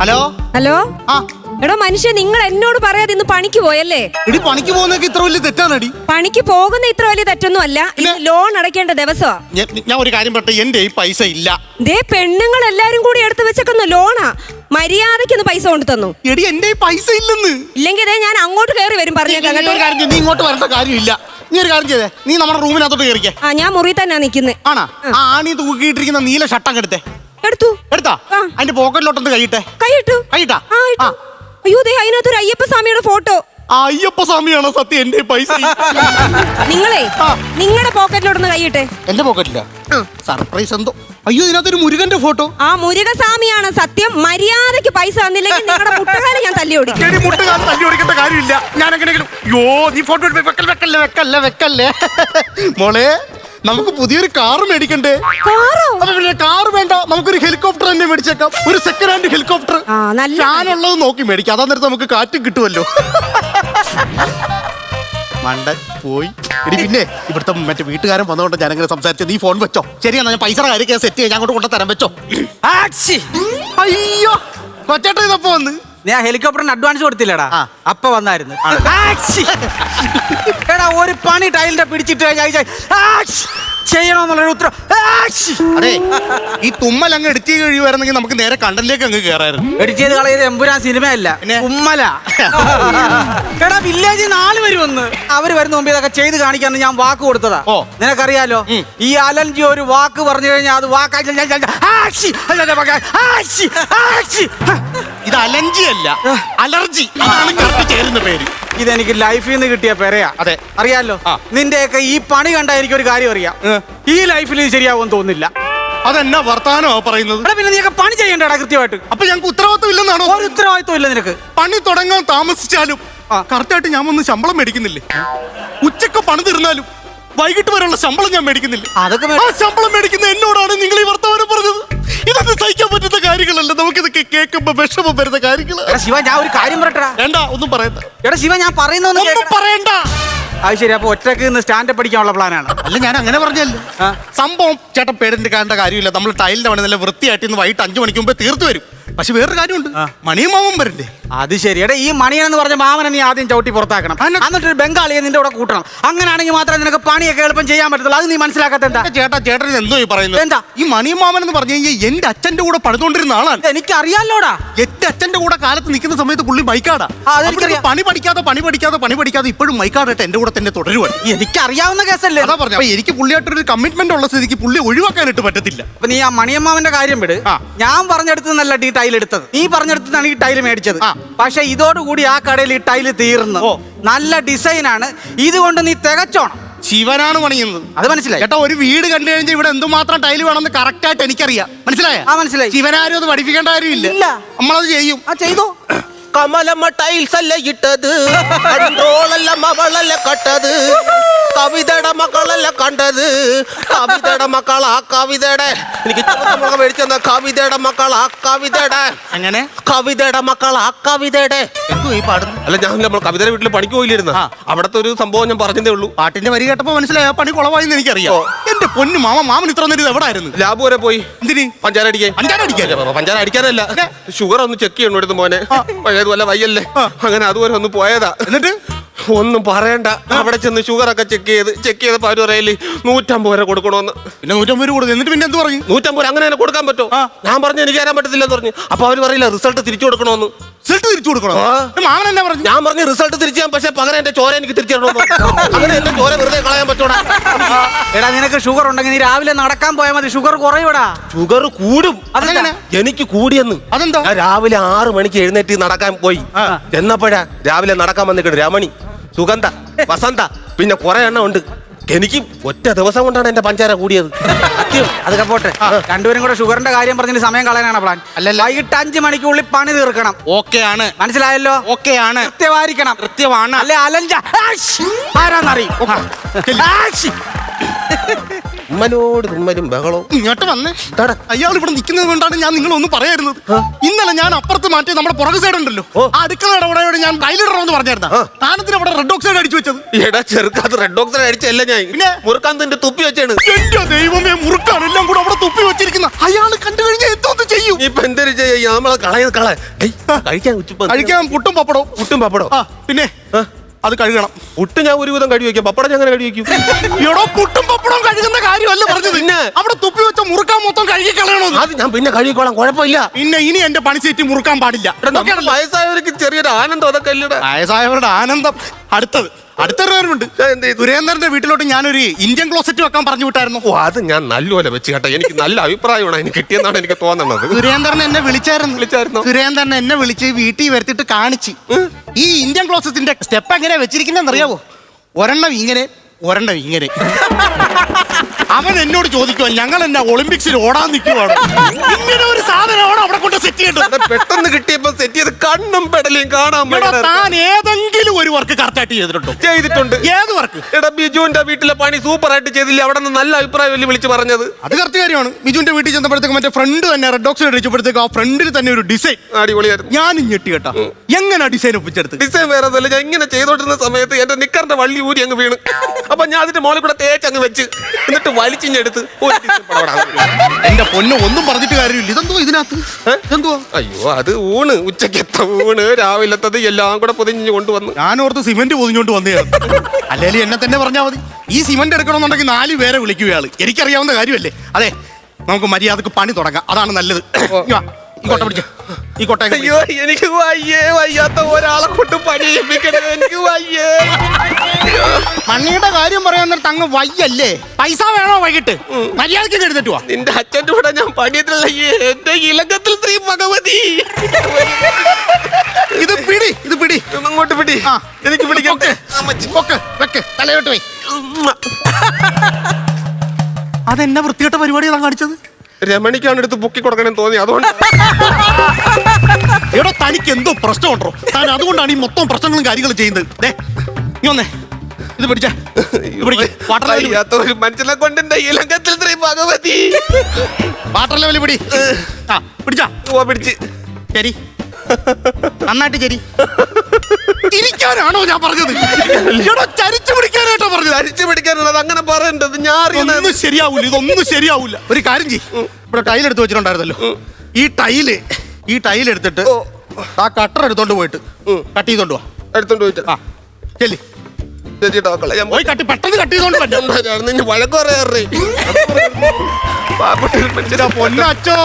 Hello? Hello? ആ. എടാ മനുഷ്യ നിങ്ങൾ എന്നോട് പറയാതെ ഇന്ന് പണിക്ക് പോയല്ലേ? ഇടി പണിക്ക് പോകുന്നൊക്കെ ഇത്ര വലിയ തെറ്റാണടി പണിക്ക് പോകുന്ന ഇത്ര വലിയ തെറ്റൊന്നും അല്ല ഇത് ലോൺ അടയ്ക്കേണ്ട ദിവസമാ. ഞാൻ ഞാൻ ഒരു കാര്യം പറട്ടെ എന്റെ ഈ പൈസ ഇല്ല. ദേ പെണ്ണുങ്ങൾ എല്ലാരും കൂടി എടുത്തു വെച്ചേക്കുന്ന ലോണാ. മര്യാദയ്ക്ക് ഒന്ന് പൈസ കൊണ്ടു തന്നു. എടി എന്റെ ഈ പൈസ ഇല്ലെന്ന്. ഇല്ലെങ്കിൽ ദേ ഞാൻ അങ്ങോട്ട് കയറി വരും നീ പറഞ്ഞേക്കാം ഒരു കാര്യം ചെയ്യ്, നീ ഇങ്ങോട്ട് വരേണ്ട കാര്യമില്ല. നീ ഒരു കാര്യം ചെയ്തേ നീ നമ്മുടെ റൂമിനകത്തോട്ട് കയറിക്കേ ആ ഞാൻ മുറി തന്നെ നിക്കുന്നത് ആണാ? ആ. ആണി തൂക്കിയിട്ടിരിക്കുന്ന നീല ഷട്ടം എടുത്തേ. എടുത്തു. എടുത്താ. അതിന്റെ പോക്കറ്റിലോട്ടൊന്ന് കഴിയിട്ടെ കൈയിട്ടു. കൈയിട്ടാ? ആ അയ്യോ ദേ അതിനകത്തൊരു അയ്യപ്പ സ്വാമിയുടെ ഫോട്ടോ. ആ അയ്യപ്പ സ്വാമിയാണോ സത്യം എന്റെ പൈസ? നിങ്ങളെ ആ. നിങ്ങളുടെ പോക്കറ്റിലോട്ടൊന്ന് കൈയിട്ടെ. എന്റെ പോക്കറ്റില്ല. സർപ്രൈസ് എന്തോ. അയ്യോ ഇതിനകത്തൊരു മുരുകന്റെ ഫോട്ടോ. ആ മുരുകസ്വാമിയാണ് സത്യം. മര്യാദയ്ക്ക് പൈസ തന്നില്ലെങ്കിൽ നിങ്ങളുടെ മുട്ടുകാലം ഞാൻ തല്ലി ഓടിക്കും. എടി മുട്ടുകാലം തല്ലി ഓടിക്കേണ്ട കാര്യമില്ല. ഞാൻ എങ്ങനെയെങ്കിലും യോ നീ ഫോട്ടോ വെക്കല്ലേ വെക്കല്ലേ വെക്കല്ലേ വെക്കല്ലേ? മോളെ നമുക്ക് പുതിയൊരു കാർ മേടിക്കണ്ടേ? കാറോ? അപ്പൊ പിന്നെ കാറ് വേണ്ട. നമുക്കൊരു ഹെലികോപ്റ്റർ തന്നെ മേടിച്ചേക്കാം. ഒരു സെക്കൻഡ് ഹാൻഡ് ഹെലികോപ്റ്റർ. ഞാനുള്ളത് നോക്കി മേടിക്കാം. അതാ നേരത്തെ നമുക്ക് കാറ്റും കിട്ടുമല്ലോ മണ്ടൻ പോയി. എടി പിന്നെ ഇവിടുത്തെ മറ്റേ വീട്ടുകാരൻ വന്നുകൊണ്ട് ഞാൻ ഇങ്ങനെ സംസാരിച്ചു. നീ ഫോൺ വെച്ചോ. ശരിയാ ഞാൻ പൈസ കാര്യം സെറ്റ് ചെയ്യാൻ ഞാൻ അങ്ങോട്ട് കൊണ്ടുതരാൻ വെച്ചോ. അയ്യോ കൊച്ചേട്ടൻ ഇതപ്പോ വന്ന്? ഞാൻ ഹെലികോപ്റ്ററിന് അഡ്വാൻസ് കൊടുത്തില്ലടാ. അപ്പൊ വന്നായിരുന്നു. എടാ ഒരു പണി ടൈലിന്റെ പിടിച്ചിട്ട്. ചെയ്യണമെന്നുള്ളൊരു ഉത്തരം. അതെ ഈ തുമ്മൽ അങ്ങ് എടുത്തി കഴിയുമായിരുന്നെങ്കിൽ നമുക്ക് നേരെ കണ്ടലിലേക്ക് അങ്ങ് കയറായിരുന്നു എഡിറ്റ് ചെയ്ത് കളയത് എമ്പുരാൻ സിനിമയല്ല? ഉമ്മല എടാ വില്ലേജിൽ നാല് പേര് വന്ന് അവർ വരുന്ന മുമ്പ് ഇതൊക്കെ ചെയ്ത് കാണിക്കാന്ന് ഞാൻ വാക്ക് കൊടുത്തതാ. ഓ. നിനക്കറിയാലോ. ഈ അലൻജി ഒരു വാക്ക് പറഞ്ഞു കഴിഞ്ഞാൽ അത് വാക്കായി ഇത് അലർജി അല്ല അലർജി. അതാണ് കറക്റ്റ് ചേരുന്ന പേര്. ഇതെനിക്ക് ലൈഫിൽ നിന്ന് കിട്ടിയ പെരയാ. അതെ. അറിയാലോ? നിന്റെയൊക്കെ ഈ പണി കണ്ട എനിക്ക് ഒരു കാര്യം അറിയാം. ഈ ലൈഫിൽ ഇത് ശരിയാവുമെന്ന് തോന്നുന്നില്ല. അതെന്നാ വർത്താനോ പറയുന്നത്? എടാ പിന്നെ നീയൊക്കെ പണി ചെയ്യണ്ടടാ കൃത്യമായിട്ട്. അപ്പൊ ഞങ്ങൾക്ക് ഉത്തരവാദിത്വം ഇല്ലെന്നാണോ? ഒരു ഉത്തരവാദിത്വം ഇല്ല നിനക്ക്. പണി തുടങ്ങാൻ താമസിച്ചാലും കറക്റ്റായിട്ട് ഞാൻ ഒന്ന് ശമ്പളം മേടിക്കുന്നില്ലേ? ഉച്ചയ്ക്ക് പണി തീർന്നാലും വൈകിട്ട് വരെയുള്ള ശമ്പളം ഞാൻ മേടിക്കുന്നില്ല. അതൊക്കെ ആ ശമ്പളം മേടിക്കുന്ന എന്നോടാണ് നിങ്ങൾ ഈ വർത്തമാനം പറഞ്ഞത്. ഇതൊന്നും സഹിക്കാൻ പറ്റുന്ന കാര്യങ്ങളല്ല. നമുക്കിതൊക്കെ കേൾക്കുമ്പോ വിഷമം വരുന്ന കാര്യങ്ങൾ എടാ ശിവ ഞാൻ ഒരു കാര്യം പറയട്ടടാ. വേണ്ട ഒന്നും പറയണ്ട. എടാ ശിവ ഞാൻ പറയുന്ന ഒന്നും. പറയണ്ട. അത് ശരി അപ്പൊ ഒറ്റയ്ക്ക് നിന്ന് സ്റ്റാൻഡപ്പ് അടിക്കാനുള്ള പ്ലാനാണ് അല്ല ഞാൻ അങ്ങനെ പറഞ്ഞല്ല ആ. സംഭവം ചേട്ടൻ പേടിന്റെ കാണേണ്ട കാര്യമില്ല. നമ്മൾ ടൈലിന്റെ പണി നല്ല വൃത്തിയായിട്ട് ഇന്ന് വൈകിട്ട് അഞ്ചു മണിക്ക് മുമ്പേ തീർത്തു വരും. പക്ഷെ വേറൊരു കാര്യമുണ്ട്. മണിയും മാമൻ വരില്ലേ അത് ശരി എടാ ഈ മണിയൻ എന്ന് പറഞ്ഞ മാമനെ നീ ആദ്യം ചവിട്ടി പുറത്താക്കണം. എന്നിട്ട് ഒരു ബംഗാളിയെ നിന്റെ കൂടെ കൂട്ടണം. അങ്ങനെയാണെങ്കിൽ മാത്രമേ നിനക്ക് പണിയൊക്കെ എളുപ്പം ചെയ്യാൻ പറ്റത്തുള്ളൂ. അത് നീ മനസ്സിലാക്കാത്ത എന്താ? ചേട്ടാ ചേട്ടൻ എന്തോ ഈ പറയുന്നത്? എന്താ? ഈ മണിയും മാമൻ എന്ന് പറഞ്ഞു കഴിഞ്ഞാൽ എന്റെ അച്ഛന്റെ കൂടെ പഠിച്ചുകൊണ്ടിരുന്ന ആളാണ്. എനിക്ക് അറിയാലോടാ എന്റെ അച്ഛന്റെ കൂടെ കാലത്ത് നിൽക്കുന്ന സമയത്ത് പുള്ളി മൈക്കാടാ. പണി പഠിക്കാതെ പണി പഠിക്കാതെ പണി പഠിക്കാതെ ഇപ്പോഴും മൈക്കാടായിട്ട് എന്റെ കൂടെ തന്നെ തുടരുവാണ് എനിക്ക് അറിയാവുന്ന കേസല്ലേ അതാ പറഞ്ഞു. എനിക്ക് പുള്ളിയായിട്ടൊരു കമ്മിറ്റ്മെന്റ് ഉള്ള സ്ഥിതിക്ക് പുള്ളി ഒഴിവാക്കാനായിട്ട് പറ്റത്തില്ല. അപ്പൊ നീ ആ മണിയമ്മാവന്റെ കാര്യം വിട്. ഞാൻ പറഞ്ഞെടുത്ത് നല്ല ഈ ടൈൽ എടുത്തത് നീ പറഞ്ഞെടുത്താണ് ഈ ടൈൽ മേടിച്ചത്. ആ. പക്ഷെ ഇതോടുകൂടി ആ കടയിൽ ഈ ടൈൽ തീർന്നു. ഓ. നല്ല ഡിസൈനാണ്. ഇതുകൊണ്ട് നീ തികച്ചോണം. ശിവനാണ് പണിയുന്നത്. അത് മനസ്സിലായി. ചേട്ടാ ഒരു വീട് കണ്ടു കഴിഞ്ഞാൽ ഇവിടെ എന്തുമാത്രം ടൈൽ വേണമെന്ന് കറക്റ്റ് ആയിട്ട് എനിക്കറിയാം. മനസ്സിലായോ? ആ മനസ്സിലായി. ശിവനാരും അത് പഠിപ്പിക്കേണ്ട കാര്യമില്ല. ഇല്ല. നമ്മളത് ചെയ്യും. ആ ചെയ്തു. കമലമ്മ ടൈൽസ് അല്ലേ ഇട്ടത്. കട്ടത്. കവിതയുടെ മക്കളല്ല കണ്ടത്. കവിതയുടെ മക്കളാ കവിതയുടെ. എനിക്ക് മേടിച്ചു മേടിച്ചെന്ന കവിതയുടെ മക്കളാ കവിതയുടെ. അങ്ങനെ? കവിതയുടെ മക്കളാ കവിതയുടെ. അല്ല ഞാൻ നമ്മൾ കവിതയുടെ വീട്ടിൽ പണിക്ക് പോയില്ലിരുന്ന ആ. അവിടത്തെ ഒരു സംഭവം ഞാൻ പറഞ്ഞതേ ഉള്ളൂ. പാട്ടിന്റെ വരി കേട്ടപ്പോ മനസ്സിലായ പണി കുളവായെന്ന് എനിക്കറിയാം. എന്റെ പൊന്നു മാമ മാമൻ ഇത്ര നേരം എവിടെ ആയിരുന്നു ലാബ് വരെ പോയി. എന്തിന്? പഞ്ചാര അടിക്കാൻ. പഞ്ചാര അടിക്കാൻ? പഞ്ചാര അടിക്കാനല്ല. ഷുഗർ ഒന്ന് ചെക്ക് ചെയ്യണം എടുത്ത് മോനെ? പഴയതുപോലെ വയ്യല്ലേ? അങ്ങനെ അതുവരെ ഒന്ന് പോയതാ. എന്നിട്ട്? ഒന്നും പറയണ്ട. അവിടെ ചെന്ന് ഷുഗർ ഒക്കെ ചെക്ക് ചെയ്ത് ചെക്ക് ചെയ്തപ്പോ അവർ പറയൽ നൂറ്റമ്പത് വരെ കൊടുക്കണമെന്ന് പിന്നെ നൂറ്റമ്പത് രൂപ കൊടുക്കും. എന്നിട്ട് പിന്നെ എന്ത് പറഞ്ഞു നൂറ്റമ്പത് അങ്ങനെ തന്നെ കൊടുക്കാൻ പറ്റുമോ ഞാൻ പറഞ്ഞു എനിക്ക് തരാൻ പറ്റത്തില്ലെന്ന് പറഞ്ഞു. അപ്പൊ അവർ പറയില്ല റിസൾട്ട് തിരിച്ചു കൊടുക്കണമെന്ന് റിസൾട്ട് തിരിച്ചു കൊടുക്കണം. മാമൻ എന്നാ പറഞ്ഞു? ഞാൻ പറഞ്ഞു റിസൾട്ട് തിരിച്ചു ചെയ്യാൻ പക്ഷെ പകരം എന്റെ ചോര എനിക്ക് തിരിച്ചു തരണമെന്ന് അങ്ങനെ എന്റെ ചോര വെറുതെ കളയാൻ പറ്റൂടാ. എടാ നിനക്ക് ഷുഗർ ഉണ്ടെങ്കിൽ നീ രാവിലെ നടക്കാൻ പോയാൽ മതി. ഷുഗർ കുറയൂടാ. ഷുഗർ കൂടും. അതെങ്ങനെ? എനിക്ക് കൂടിയെന്ന്. അതെന്താ? ഞാൻ രാവിലെ ആറ് മണിക്ക് എഴുന്നേറ്റ് നടക്കാൻ പോയി. എന്നപ്പോഴാ രാവിലെ നടക്കാൻ വന്നിട്ട് രമണി. സുഗന്ധ വസന്ത പിന്നെ കുറെ എണ്ണം ഉണ്ട്. എനിക്ക് ഒറ്റ ദിവസം കൊണ്ടാണ് എന്റെ പഞ്ചാര കൂടിയത്. അത് അതൊക്കെ പോട്ടെ. രണ്ടുപേരും കൂടെ ഷുഗറിന്റെ കാര്യം പറഞ്ഞിട്ട് സമയം കളയാനാണ് പ്ലാൻ അല്ലല്ല. വൈകിട്ട് അഞ്ചു മണിക്കുള്ളിൽ പണി തീർക്കണം. ഓക്കെ ആണ്. മനസ്സിലായല്ലോ? ഓക്കെ ആണ്. കൃത്യമായിരിക്കണം. കൃത്യമാണ്. അല്ലെ അലഞ്ച! ആരാന്നറിയും? ഉമ്മനോട് തുമ്മലും ബഹളവും. ഇങ്ങോട്ട് വന്നേ. അയാൾ ഇവിടെ നിൽക്കുന്നത് കൊണ്ടാണ് ഞാൻ നിങ്ങളൊന്നും പറയായിരുന്നത്. ഇന്നലെ ഞാൻ അപ്പുറത്ത് മാറ്റി നമ്മുടെ പുറകു സൈഡ് ഉണ്ടല്ലോ. ആ അടുക്കളയുടെ അവിടെ ഞാൻ ടൈലിടണമെന്ന് പറഞ്ഞായിരുന്ന. താനത്തിന് അവിടെ റെഡ് ഓക്സൈഡ് അടിച്ചു വെച്ചത്. എടാ ചെറുക്കാത്ത റെഡ് ഡോക്ടറെ അടിച്ചല്ല ഞാൻ. പിന്നെ? മുറുക്കാൻ തന്റെ തുപ്പി വെച്ചാണ്. എന്റെ ദൈവമേ മുറുക്കാണ്. എല്ലാം കൂടെ അവിടെ തുപ്പി വെച്ചിരിക്കുന്ന. അയാൾ കണ്ടു കഴിഞ്ഞാൽ എന്തോന്ന് ചെയ്യും. ഇപ്പൊ എന്തൊരു ചെയ്യ? നമ്മളെ കളയ കള ഏയ്, കഴിക്കാൻ ഉച്ചപ്പോ. കഴിക്കാൻ പുട്ടും പപ്പടവും. പുട്ടും പപ്പടോ ആ പിന്നെ? ആ. അത് കഴുകണം. പുട്ട് ഞാൻ ഒരുവിധം കഴി വയ്ക്കാം. പപ്പടം ഞാൻ അങ്ങനെ കഴി വയ്ക്കും. എടോ പുട്ടും പപ്പടവും കഴുകുന്ന കാര്യമല്ല പറഞ്ഞു പിന്നെ? അവിടെ തുപ്പി വെച്ച മുറുക്കാൻ മൊത്തം കഴുകി കളയണോ അത് ഞാൻ പിന്നെ കഴുകിക്കോളാം. കുഴപ്പമില്ല. പിന്നെ ഇനി എന്റെ പണി ചേറ്റി മുറുക്കാൻ പാടില്ല. വയസ്സായവർക്ക് ചെറിയൊരു ആനന്ദം അതൊക്കെ വയസ്സായവരുടെ ആനന്ദം. അടുത്തത്. അടുത്തൊരു കാര്യമുണ്ട്? സുരേന്ദ്രന്റെ വീട്ടിലോട്ട് ഞാനൊരു ഇന്ത്യൻ ക്ലോസറ്റ് വെക്കാൻ പറഞ്ഞു വിട്ടായിരുന്നു. ഓ അത് ഞാൻ നല്ലപോലെ വെച്ച് കേട്ടോ. എനിക്ക് നല്ല അഭിപ്രായമാണ് എനിക്ക് കിട്ടിയെന്നാണ് എനിക്ക് തോന്നുന്നത്. സുരേന്ദ്രൻ എന്നെ വിളിച്ചായിരുന്നു. വിളിച്ചായിരുന്നു? സുരേന്ദ്രൻ എന്നെ വിളിച്ച് വീട്ടിൽ വരുത്തിട്ട് കാണിച്ച്. ഈ ഇന്ത്യൻ ക്ലോസറ്റിന്റെ സ്റ്റെപ്പ് എങ്ങനെ വെച്ചിരിക്കുന്നതെന്ന് അറിയാവോ? ഒരെണ്ണം ഇങ്ങനെ ഒരെണ്ണം ഇങ്ങനെ. അവൻ എന്നോട് ചോദിക്കുക ഞങ്ങൾ എന്നാ ഒളിമ്പിക്സിൽ ഓടാൻ നിൽക്കുവാണ് ഇങ്ങനെ ഒരു സാധനമാണ് അവിടെ കൊണ്ട് സെറ്റ് ചെയ്യേണ്ടത് പെട്ടെന്ന് കിട്ടിയപ്പോ സെറ്റ് ചെയ്ത് കണ്ണും പെടലും കാണാൻ എടാ, താൻ ഏതെങ്കിലും ഒരു വർക്ക് കറക്റ്റായിട്ട് ചെയ്തിട്ടുണ്ടോ? ചെയ്തിട്ടുണ്ട്. ഏത് വർക്ക് എടാ ബിജുവിന്റെ വീട്ടിലെ പണി സൂപ്പർ ആയിട്ട് ചെയ്തില്ല? അവിടെ നിന്ന് നല്ല അഭിപ്രായം വിളിച്ചു വിളിച്ച് പറഞ്ഞത്? അത് കറക്റ്റ് കാര്യമാണ്. ബിജുവിന്റെ വീട്ടിൽ ചെന്നപ്പോഴത്തേക്ക് മറ്റേ ഫ്രണ്ട് തന്നെ റെഡ് ഡോക്സ് അടിച്ചപ്പോഴത്തേക്ക് ആ ഫ്രണ്ടിൽ തന്നെ ഒരു ഡിസൈൻ അടിപൊളിയായിരുന്നു. ഞാനും ഞെട്ടി കേട്ടാ. എങ്ങനെ ഡിസൈൻ ഒപ്പിച്ചെടുത്ത്? ഡിസൈൻ വേറെ ഒന്നുമല്ല ഞാൻ ഇങ്ങനെ ചെയ്തോണ്ടിരുന്ന സമയത്ത് എന്റെ നിക്കറിന്റെ വള്ളി ഊരി അങ്ങ് വീണ്. അപ്പൊ ഞാൻ അതിന്റെ മോളിൽ കൂടെ തേച്ച് അങ്ങ് വെച്ച്. എന്നിട്ട് വലിച്ചിഞ്ഞെടുത്ത്. എന്റെ പൊന്ന് ഒന്നും പറഞ്ഞിട്ട് കാര്യമില്ല. ഇതെന്തോ ഇതിനകത്ത്? എന്തോ? അയ്യോ അത് ഊണ്. ഉച്ചക്കത്തെ ഊണ്? രാവിലത്തത് എല്ലാം കൂടെ പൊതിഞ്ഞ് കൊണ്ടുവന്നു. ഞാനോർത്ത് സിമന്റ് പൊതിഞ്ഞോണ്ട് വന്നതാണ് അല്ലെങ്കിൽ എന്നെ തന്നെ പറഞ്ഞാൽ മതി. ഈ സിമന്റ് എടുക്കണമെന്നുണ്ടെങ്കിൽ നാല് പേരെ വിളിക്കുകയാൾ എനിക്കറിയാവുന്ന കാര്യമല്ലേ? അതെ നമുക്ക് മര്യാദയ്ക്ക് പണി തുടങ്ങാം. അതാണ് നല്ലത്. ഇങ്ങ് വാ, ഈ കൊട്ട പിടിച്ച. ഈ കൊട്ട അയ്യോ എനിക്ക് വയ്യേ. വയ്യാത്ത ഒരാളെ കൊണ്ട് പണി ചെയ്യിപ്പിക്കണത് എനിക്ക് വയ്യേ. മണ്ണിയുടെ കാര്യം പറയാൻ തങ്ങ് വയ്യല്ലേ? പൈസ വേണോ വൈകിട്ട്? മര്യാദയ്ക്ക് എടുത്തിട്ട് വാ. നിന്റെ അച്ഛന്റെ കൂടെ ഞാൻ പണിയത്തിലുള്ള എന്റെ ഇലക്കത്തിൽ ശ്രീ ഭഗവതി. ഇത് പിടി ഇത് പിടി. അങ്ങോട്ട് പിടി. ആ. എനിക്ക് പിടിക്കട്ടെ വെക്ക്. തലയോട്ട് പോയി അതെന്നെ വൃത്തികെട്ട പരിപാടിയാണ് കാണിച്ചത്? രമണിക്കാണ് എടുത്ത് പൊക്കി കൊടുക്കണമെന്ന് തോന്നി അതുകൊണ്ട്. എടോ തനിക്ക് എന്തോ പ്രശ്നമുണ്ടോ? താൻ അതുകൊണ്ടാണ് ഈ മൊത്തം പ്രശ്നങ്ങളും കാര്യങ്ങളും ചെയ്യുന്നത്. നീ വന്നേ. ഇത് പിടിച്ച. ഒരു മനുഷ്യനെ കൊണ്ട് എന്റെ ഇലക്കത്തിൽ ശ്രീ ഭഗവതി? വാട്ടർ ലെവൽ പിടി. ആ പിടിച്ചാ. ഓ പിടിച്ച്. ശരി. നന്നായിട്ട് ശരി. തിരിക്കാനാണോ ഞാൻ പറഞ്ഞത്? എടോ ചരിച്ചു പിടിക്കാനായിട്ടോ പറഞ്ഞത്. അരിച്ചു പിടിക്കാനുള്ളത് അങ്ങനെ പറയണ്ടത് ഞാൻ അറിയുന്നത്. ഇതൊന്നും ശരിയാവൂല ഇതൊന്നും ശരിയാവൂല. ഒരു കാര്യം ചെയ്യ്. ഇവിടെ ടൈൽ എടുത്ത് വെച്ചിട്ടുണ്ടായിരുന്നല്ലോ ഈ ടൈൽ ഈ ടൈൽ എടുത്തിട്ട് ആ കട്ടർ എടുത്തോണ്ട് പോയിട്ട് കട്ട് ചെയ്തോണ്ട് പോവാ എടുത്തോണ്ട് പോയിട്ട്. ആ ചെല്ലി. ഞാൻ പോയി കട്ടി പെട്ടെന്ന് കട്ട് ചെയ്തോണ്ട് പറ്റും എന്താ നിന്നെ പൊന്നച്ചോ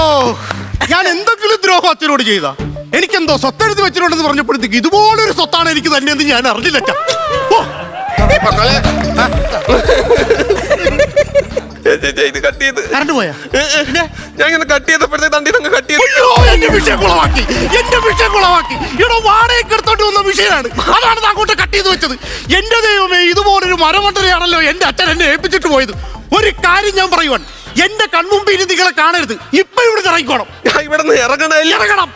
ഞാൻ എന്തെങ്കിലും ദ്രോഹം അച്ഛനോട് ചെയ്ത? എനിക്കെന്തോ സ്വത്തെഴുതി വെച്ചിട്ടുണ്ടെന്ന് പറഞ്ഞപ്പോഴത്തേക്ക് ഇതുപോലൊരു സ്വത്താണ് എനിക്ക് തന്നെ എന്ന് ഞാൻ അറിഞ്ഞില്ല അച്ഛാ. ഓ, മക്കളെ. ഇത് കട്ട് ചെയ്ത് കറണ്ട് പോയാ ഞാൻ ഇങ്ങനെ കട്ട് ചെയ്തപ്പോഴത്തേക്ക് തണ്ടി കട്ട് ചെയ്ത്. അയ്യോ എന്റെ വിഷയം കുളവാക്കി എന്റെ വിഷയം കുളവാക്കി ഇവിടെ വാടകയ്ക്ക് എടുത്തോണ്ട് വന്ന വിഷയമാണ്. അതാണ് അങ്ങോട്ട് കട്ട് ചെയ്ത് വെച്ചത്. എന്റെ ദൈവമേ ഇതുപോലൊരു മരമണ്ടരയാണല്ലോ എന്റെ അച്ഛൻ എന്നെ ഏൽപ്പിച്ചിട്ട് പോയത്. ഒരു കാര്യം ഞാൻ പറയുവാൻ. എന്റെ കൺമുമ്പിൽ നിങ്ങളെ കാണരുത്. ഇപ്പൊ ഇവിടെ ഇറങ്ങിക്കോണം. ഇവിടെ നിന്ന് ഇറങ്ങണം ഇറങ്ങണം.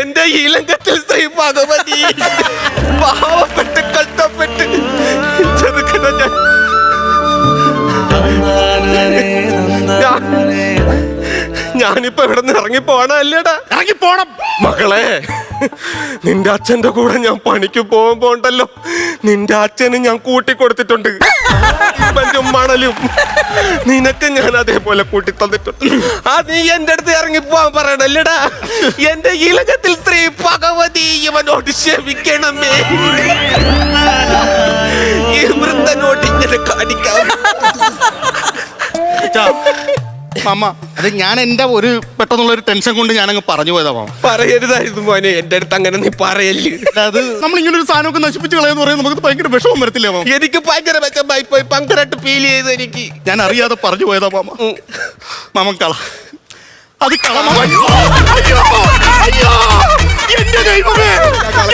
എന്റെ ഇലങ്കത്തിൽ ശ്രീ ഭഗവതി പാവപ്പെട്ട് കഷ്ടപ്പെട്ട് ഞാനിപ്പോ ഇവിടെ നിന്ന് ഇറങ്ങി പോണല്ലേടാ ഇറങ്ങിപ്പോണം. മകളെ നിന്റെ അച്ഛന്റെ കൂടെ ഞാൻ പണിക്ക് പോകുമ്പോണ്ടല്ലോ നിന്റെ അച്ഛന് ഞാൻ കൂട്ടി കൊടുത്തിട്ടുണ്ട് മണലും. നിനക്ക് ഞാൻ അതേപോലെ കൂട്ടി തന്നിട്ടുണ്ട് ആ നീ എന്റെ അടുത്ത് ഇറങ്ങി പോവാൻ പറയണല്ലേടാ എന്റെ ഇലകത്തിൽ സ്ത്രീ ഭഗവതി ഇവനോട് ക്ഷമിക്കണമേ. ഈ വൃദ്ധനോട് ഇങ്ങനെ കാണിക്കാം. മാമ അത് ഞാൻ എന്റെ ഒരു പെട്ടെന്നുള്ള ഒരു ടെൻഷൻ കൊണ്ട് ഞാൻ അങ്ങ് പറഞ്ഞു പോയതാ മാമ പറയരുതായിരുന്നു മോനെ എന്റെ അടുത്ത് അങ്ങനെ നീ പറയല്ലേ അത് നമ്മൾ ഇങ്ങനെ ഒരു സാധനമൊക്കെ നശിപ്പിച്ച് കളയെന്ന് പറയുന്നത് നമുക്ക് ഭയങ്കര വിഷമം വരത്തില്ലേ മാമ എനിക്ക് ഭയങ്കര വിഷമായി പോയി പങ്കരായിട്ട് ഫീൽ ചെയ്ത് എനിക്ക് ഞാൻ അറിയാതെ പറഞ്ഞു പോയതാ മാമ. മാമൻ കള അത് കള മാമ. അയ്യോ, അയ്യോ, അയ്യോ. എന്റെ ദൈവമേ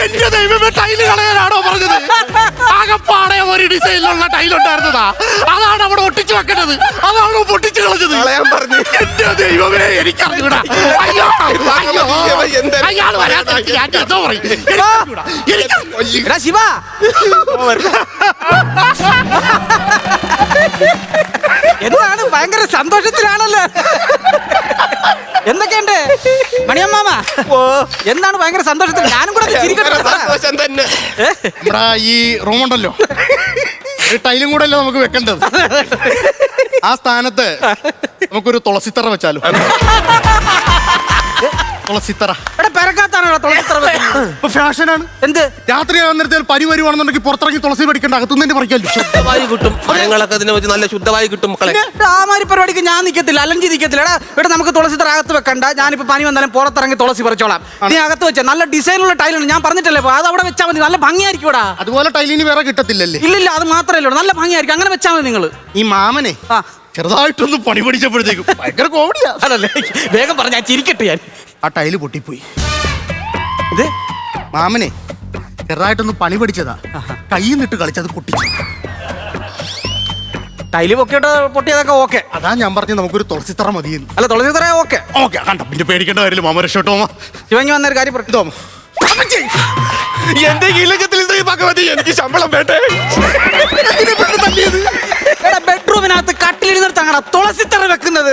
എന്റെ ദൈവമേ ടൈൽ കളയാനാണോ പറഞ്ഞത് ആകപ്പാടെ ഒരു ഡിസൈനിലുള്ള ടൈൽ ഉണ്ടായിരുന്നതാ അതാണ് അവിടെ ഒട്ടിച്ചു വെക്കേണ്ടത് അതാണ് പൊട്ടിച്ചു കളഞ്ഞത് എന്റെ ദൈവമേ എനിക്കറിഞ്ഞൂടാ അയ്യോ അയ്യോ അയാൾ വരാത്ത ഞാൻ എന്തോ പറയും. എനിക്ക് ശിവ എന്താണ് ഭയങ്കര സന്തോഷത്തിലാണല്ലോ എന്തൊക്കെയുണ്ട് മണിയമ്മാമ എന്താണ് ഭയങ്കര സന്തോഷത്തിൽ? ഞാനും കൂടെ ഒന്ന് ചിരിക്കട്ടെ. സന്തോഷം തന്നെ? നമ്മുടെ ഈ റൂം ഉണ്ടല്ലോ. ഒരു ടൈലും കൂടെ അല്ലേ നമുക്ക് വെക്കേണ്ടത്? ആ സ്ഥാനത്ത് നമുക്കൊരു തുളസിത്തറ വെച്ചാലോ? തുളസിത്തറ. എടാ പെരക്കാത്താണോ തുളസിത്തറ വെക്കുന്നത്? ഇപ്പൊ ഫാഷനാണ്. എന്ത്? രാത്രി വരുവാണെന്നുണ്ടെങ്കിൽ പുറത്തിറങ്ങി തുളസി പഠിക്കണ്ട അകത്തുനിന്ന് പറിക്കാമല്ലോ ശുദ്ധവായു കിട്ടും. മരങ്ങളൊക്കെ ഇതിനെ വെച്ച് നല്ല ശുദ്ധവായു കിട്ടും മക്കളെ. എടാ, ആ മാതിരി പരിപാടിക്ക് ഞാൻ നിൽക്കത്തില്ല അലഞ്ചി നിൽക്കത്തില്ല എടാ ഇവിടെ നമുക്ക് തുളസിത്തറ അകത്ത് വെക്കണ്ട. ഞാനിപ്പോ പനി വന്നാലും പുറത്തിറങ്ങി തുളസി പറിച്ചോളാം. നീ അകത്ത് വെച്ച. നല്ല ഡിസൈനുള്ള ടൈലാണ് ഞാൻ പറഞ്ഞിട്ടല്ലേ ഇപ്പൊ. അത് അവിടെ വെച്ചാൽ മതി. നല്ല ഭംഗിയായിരിക്കും അതുപോലെ ടൈലിന് വേറെ കിട്ടത്തില്ലല്ലേ? ഇല്ലില്ല അത് മാത്രമല്ല ഉള്ളൂ. നല്ല ഭംഗിയായിരിക്കും. അങ്ങനെ വെച്ചാൽ മതി നിങ്ങൾ ഈ മാമനെ ആ. ചെറുതായിട്ടൊന്ന് പണി പഠിച്ചപ്പോഴത്തേക്കും ഭയങ്കര കോമഡിയാ അതല്ലേ വേഗം പറഞ്ഞ ഞാൻ ചിരിക്കട്ടെ ഞാൻ. ആ ടൈൽ പൊട്ടിപ്പോയി. ഇത് മാമനെ ചെറുതായിട്ടൊന്ന് പണി പഠിച്ചതാ. കയ്യിൽ നിട്ട് കളിച്ചത് പൊട്ടിച്ചു. ടൈൽ പൊക്കിയിട്ട് പൊട്ടിയതൊക്കെ ഓക്കെ. അതാ ഞാൻ പറഞ്ഞു നമുക്കൊരു തുളസിത്തറ മതി അല്ല തുളസിത്തറ ഓക്കെ. ഓക്കെ കണ്ട? പിന്നെ പേടിക്കേണ്ട കാര്യമില്ല. മാമ രക്ഷോട്ടോ ശിവങ്ങി വന്നൊരു കാര്യം പറഞ്ഞു ഇതോ എന്റെ ഇലക്കത്തിൽ ശ്രീ ഭഗവതി എനിക്ക് ശമ്പളം വേണ്ടേ? ബെഡ്റൂമിനകത്ത് കട്ടിലിരുന്നിടത്ത് അങ്ങനെ തുളസിത്തറ വെക്കുന്നത്.